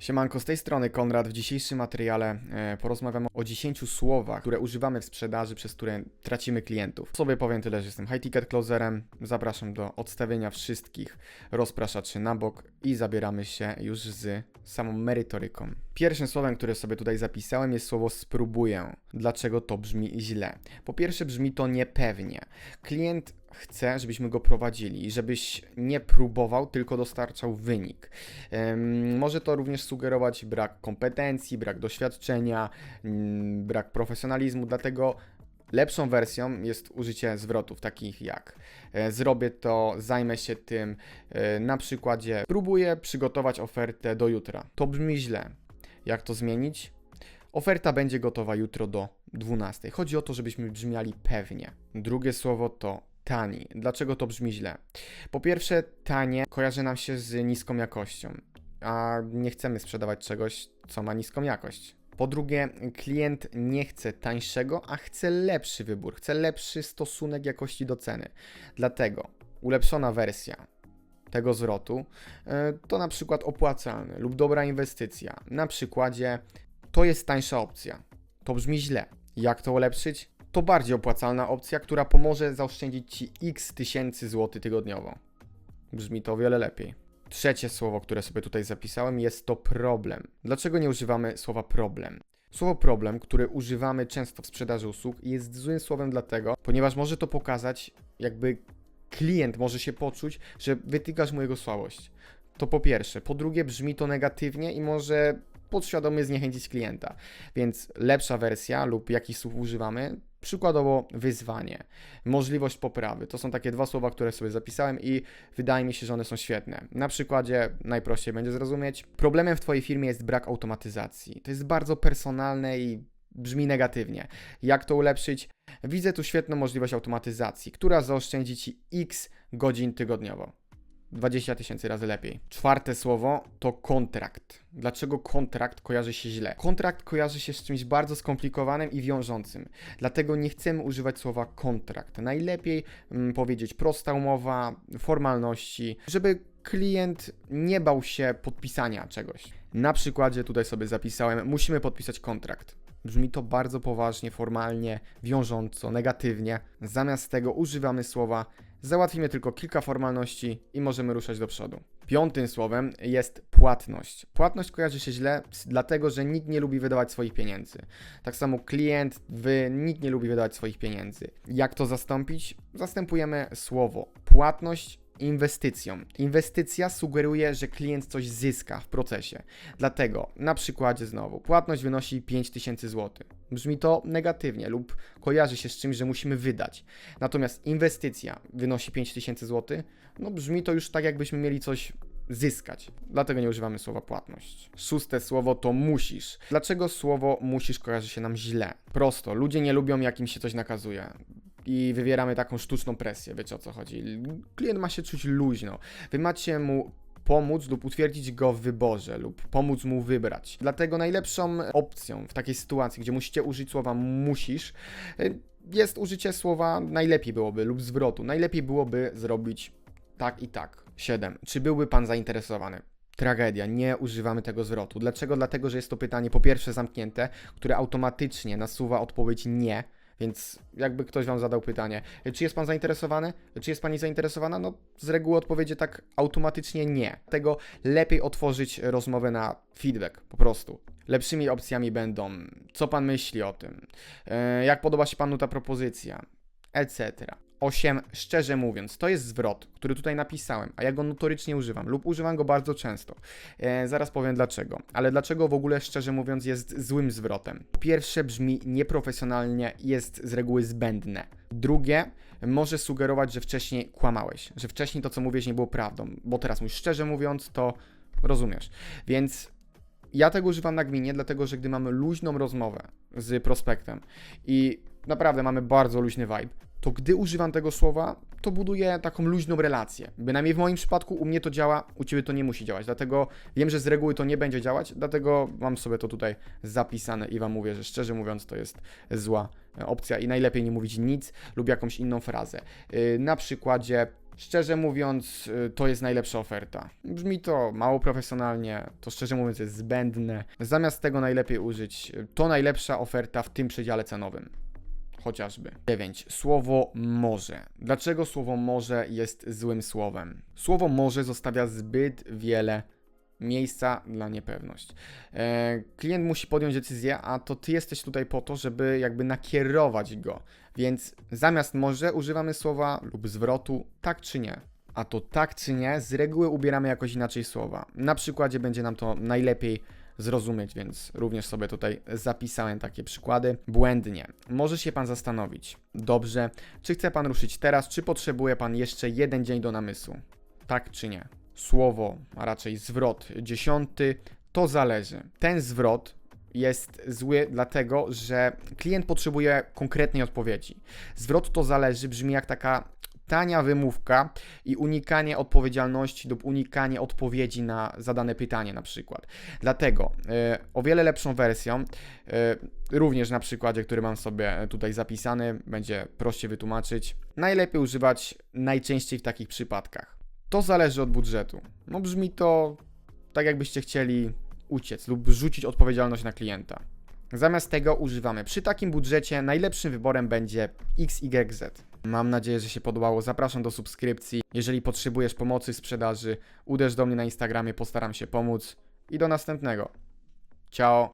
Siemanko, z tej strony Konrad. W dzisiejszym materiale e, porozmawiamy o 10 słowach, które używamy w sprzedaży, przez które tracimy klientów. Sobie powiem tyle, że jestem high ticket closerem. Zapraszam do odstawienia wszystkich rozpraszaczy na bok i zabieramy się już z samą merytoryką. Pierwszym słowem, które sobie tutaj zapisałem jest słowo spróbuję. Dlaczego to brzmi źle? Po pierwsze brzmi to niepewnie. Klient chce, żebyśmy go prowadzili żebyś nie próbował, tylko dostarczał wynik. Może to również sugerować brak kompetencji, brak doświadczenia, mm, brak profesjonalizmu, dlatego lepszą wersją jest użycie zwrotów takich jak e, zrobię to, zajmę się tym, e, na przykładzie próbuję przygotować ofertę do jutra. To brzmi źle. Jak to zmienić? Oferta będzie gotowa jutro do 12. Chodzi o to, żebyśmy brzmiali pewnie. Drugie słowo to tani. Dlaczego to brzmi źle? Po pierwsze, tanie kojarzy nam się z niską jakością, a nie chcemy sprzedawać czegoś, co ma niską jakość. Po drugie, klient nie chce tańszego, a chce lepszy wybór, chce lepszy stosunek jakości do ceny. Dlatego ulepszona wersja tego zwrotu e, to na przykład opłacalny lub dobra inwestycja. Na przykładzie to jest tańsza opcja. To brzmi źle. Jak to ulepszyć? To bardziej opłacalna opcja, która pomoże zaoszczędzić Ci x tysięcy złotych tygodniowo. Brzmi to o wiele lepiej. Trzecie słowo, które sobie tutaj zapisałem, jest to problem. Dlaczego nie używamy słowa problem? Słowo problem, które używamy często w sprzedaży usług, jest złym słowem dlatego, ponieważ może to pokazać, jakby klient może się poczuć, że wytykasz mu jego słabość. To po pierwsze. Po drugie, brzmi to negatywnie i może podświadomie zniechęcić klienta. Więc lepsza wersja lub jakich słów używamy, przykładowo wyzwanie, możliwość poprawy. To są takie dwa słowa, które sobie zapisałem i wydaje mi się, że one są świetne. Na przykładzie najprościej będzie zrozumieć. Problemem w Twojej firmie jest brak automatyzacji. To jest bardzo personalne i brzmi negatywnie. Jak to ulepszyć? Widzę tu świetną możliwość automatyzacji, która zaoszczędzi Ci x godzin tygodniowo. 20 tysięcy razy lepiej. Czwarte słowo to kontrakt. Dlaczego kontrakt kojarzy się źle? Kontrakt kojarzy się z czymś bardzo skomplikowanym i wiążącym. Dlatego nie chcemy używać słowa kontrakt. Najlepiej mm, powiedzieć prosta umowa, formalności, żeby klient nie bał się podpisania czegoś. Na przykładzie tutaj sobie zapisałem, musimy podpisać kontrakt. Brzmi to bardzo poważnie, formalnie, wiążąco, negatywnie. Zamiast tego używamy słowa załatwimy tylko kilka formalności i możemy ruszać do przodu. Piątym słowem jest płatność. Płatność kojarzy się źle, dlatego że nikt nie lubi wydawać swoich pieniędzy. Tak samo klient, wy, nikt nie lubi wydawać swoich pieniędzy. Jak to zastąpić? Zastępujemy słowo płatność inwestycją. Inwestycja sugeruje, że klient coś zyska w procesie. Dlatego, na przykładzie znowu, płatność wynosi 5000 zł. Brzmi to negatywnie lub kojarzy się z czymś, że musimy wydać. Natomiast inwestycja wynosi 5000 zł, no brzmi to już tak, jakbyśmy mieli coś zyskać. Dlatego nie używamy słowa płatność. Szóste słowo to musisz. Dlaczego słowo musisz kojarzy się nam źle? Prosto, ludzie nie lubią, jak im się coś nakazuje. I wywieramy taką sztuczną presję, wiecie o co chodzi. Klient ma się czuć luźno. Wy macie mu pomóc lub utwierdzić go w wyborze lub pomóc mu wybrać. Dlatego najlepszą opcją w takiej sytuacji, gdzie musicie użyć słowa musisz, jest użycie słowa najlepiej byłoby lub zwrotu. Najlepiej byłoby zrobić tak i tak. 7. Czy byłby pan zainteresowany? Tragedia, nie używamy tego zwrotu. Dlaczego? Dlatego, że jest to pytanie po pierwsze zamknięte, które automatycznie nasuwa odpowiedź nie, więc jakby ktoś wam zadał pytanie, czy jest pan zainteresowany? Czy jest pani zainteresowana? No z reguły odpowiedzie tak automatycznie nie. Dlatego lepiej otworzyć rozmowę na feedback, po prostu. Lepszymi opcjami będą, co pan myśli o tym, e, jak podoba się panu ta propozycja, etc. 8. Szczerze mówiąc, to jest zwrot, który tutaj napisałem, a ja go notorycznie używam lub używam go bardzo często. E, zaraz powiem dlaczego. Ale dlaczego w ogóle, szczerze mówiąc, jest złym zwrotem? Pierwsze brzmi nieprofesjonalnie, jest z reguły zbędne. Drugie może sugerować, że wcześniej kłamałeś, że wcześniej to, co mówiłeś, nie było prawdą, bo teraz mówisz szczerze mówiąc, to rozumiesz. Więc ja tego używam nagminnie, dlatego że gdy mamy luźną rozmowę z prospektem i naprawdę mamy bardzo luźny vibe, to gdy używam tego słowa, to buduję taką luźną relację. Bynajmniej w moim przypadku u mnie to działa, u ciebie to nie musi działać. Dlatego wiem, że z reguły to nie będzie działać, dlatego mam sobie to tutaj zapisane i wam mówię, że szczerze mówiąc to jest zła e, opcja i najlepiej nie mówić nic lub jakąś inną frazę. Yy, Na przykładzie Szczerze mówiąc, y, to jest najlepsza oferta. Brzmi to mało profesjonalnie, to szczerze mówiąc jest zbędne. Zamiast tego najlepiej użyć to najlepsza oferta w tym przedziale cenowym. Chociażby. 9. Słowo może. Dlaczego słowo może jest złym słowem? Słowo może zostawia zbyt wiele miejsca dla niepewność. E, klient musi podjąć decyzję, a to ty jesteś tutaj po to, żeby jakby nakierować go. Więc zamiast może używamy słowa lub zwrotu tak czy nie. A to tak czy nie z reguły ubieramy jakoś inaczej słowa. Na przykładzie będzie nam to najlepiej zrozumieć, więc również sobie tutaj zapisałem takie przykłady. Błędnie. Może się pan zastanowić. Dobrze, czy chce pan ruszyć teraz, czy potrzebuje pan jeszcze jeden dzień do namysłu? Tak czy nie? Słowo, a raczej zwrot dziesiąty, to zależy. Ten zwrot jest zły, dlatego że klient potrzebuje konkretnej odpowiedzi. Zwrot to zależy brzmi jak taka tania wymówka i unikanie odpowiedzialności lub unikanie odpowiedzi na zadane pytanie na przykład. Dlatego e, o wiele lepszą wersją, e, również na przykładzie, który mam sobie tutaj zapisany, będzie prościej wytłumaczyć, najlepiej używać najczęściej w takich przypadkach. To zależy od budżetu. No brzmi to tak jakbyście chcieli uciec lub rzucić odpowiedzialność na klienta. Zamiast tego używamy. Przy takim budżecie najlepszym wyborem będzie XYZ. Mam nadzieję, że się podobało. Zapraszam do subskrypcji. Jeżeli potrzebujesz pomocy sprzedaży, uderz do mnie na Instagramie, postaram się pomóc. I do następnego. Ciao.